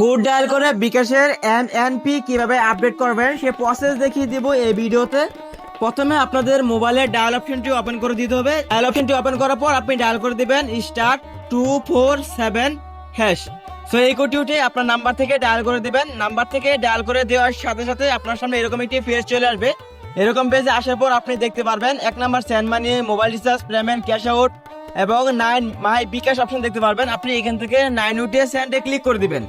Code dial করে বিকাশের M N P কীভাবে আপডেট করবেন সে প্রসেস দেখিয়ে দিব এই ভিডিওতে। প্রথমে আপনাদের মোবাইলের ডায়াল অপশনটি ওপেন করে দিতে হবে। ডায়াল অপশনটি ওপেন করার পর আপনি ডায়াল করে দিবেন star two four seven hash. So এই কোটিউটি আপনার নাম্বার থেকে ডায়াল করে দিবেন। নাম্বার থেকে ডায়াল করে দেওয়ার সাথে সাথে আপনার সামনে এরকম একটি পেজ চলে আসবে। এরকম পেজে আসার পর আপনি দেখতে পারবেন এক number send money mobile recharge payment cash out এবং নাইন মাই বিকাশ অপশন দেখতে পারবেন। আপনি এখান থেকে নাইন উঠে স্যান্ডে ক্লিক করে দিবেন।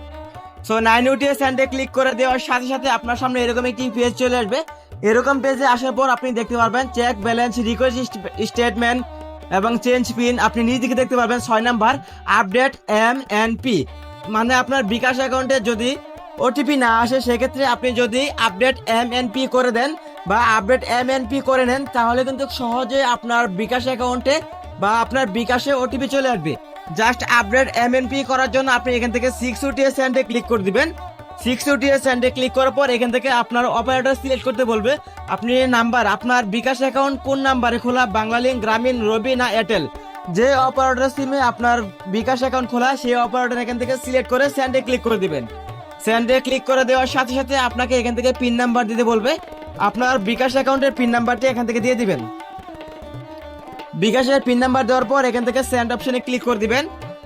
সো নাইন উঠিয়ে স্যান্ডে ক্লিক করে দেওয়ার সাথে সাথে আপনার সামনে এরকম একটি পেজ চলে আসবে। এরকম পেজে আসার পর আপনি দেখতে পারবেন চেক ব্যালেন্স রিকোয়েস্ট স্টেটমেন্ট এবং চেঞ্জ পিন আপনি নিজ দিকে দেখতে পারবেন ছয় number update M N P মানে আপনার বিকাশ অ্যাকাউন্টে যদি ওটিপি না আসে, সেক্ষেত্রে আপনি যদি আপডেট এম এন পি করে দেন বা আপডেট এম এন পি করে নেন, তাহলে কিন্তু সহজে আপনার বিকাশ অ্যাকাউন্টে বা আপনার বিকাশে ওটিপি চলে আসবে। Just update M N P করার জন্য আপনি এখান থেকে সিক্স ওটিএস স্যান্ডে ক্লিক করে দিবেন। সিক্স ওটিএস স্যান্ডে ক্লিক করার পর এখান থেকে আপনার অপারেটর সিলেক্ট করতে বলবে। আপনি নাম্বার আপনার বিকাশ অ্যাকাউন্ট কোন নাম্বারে খোলা? বাংলালিঙ্ক গ্রামীণ, রবি না এয়ারটেল যে অপারেটর সিমে আপনার বিকাশ অ্যাকাউন্ট খোলা, সেই অপারেটর এখান থেকে সিলেক্ট করে স্যান্ডে ক্লিক করে দিবেন। স্যান্ডে ক্লিক করে দেওয়ার সাথে সাথে আপনাকে এখান থেকে পিন নাম্বার দিতে বলবে। আপনার বিকাশ অ্যাকাউন্টের পিন নাম্বারটি এখান থেকে দিয়ে দিবেন। বিকাশের পিন নাম্বার দেওয়ার পর এখান থেকে সেন্ড অপশনে ক্লিক করে দিবেন।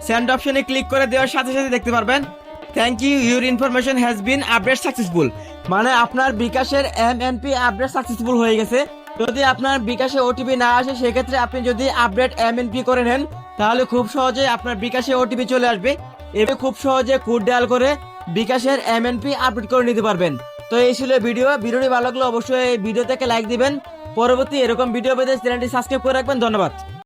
সেন্ড অপশনে ক্লিক করে দেওয়ার সাথে সাথে দেখতে পারবেন thank you your information has been update successful মানে আপনার বিকাশের M N P update successful হয়ে গেছে। যদি আপনার বিকাশে ওটিপি না আসে, সেক্ষেত্রে আপনি যদি আপডেট এম এন পি করে নেন, তাহলে খুব সহজে আপনার বিকাশে ওটিপি চলে আসবে। এভাবে খুব সহজে কোড ডায়াল করে বিকাশের এম এন পি আপডেট করে নিতে পারবেন। তো এই ছিল ভিডিও ভিডিওটি ভালো লাগলে অবশ্যই ভিডিও থেকে লাইক দিবেন। পরবর্তী এরকম ভিডিও পেতে চ্যানেলটি সাবস্ক্রাইব করে রাখবেন। ধন্যবাদ।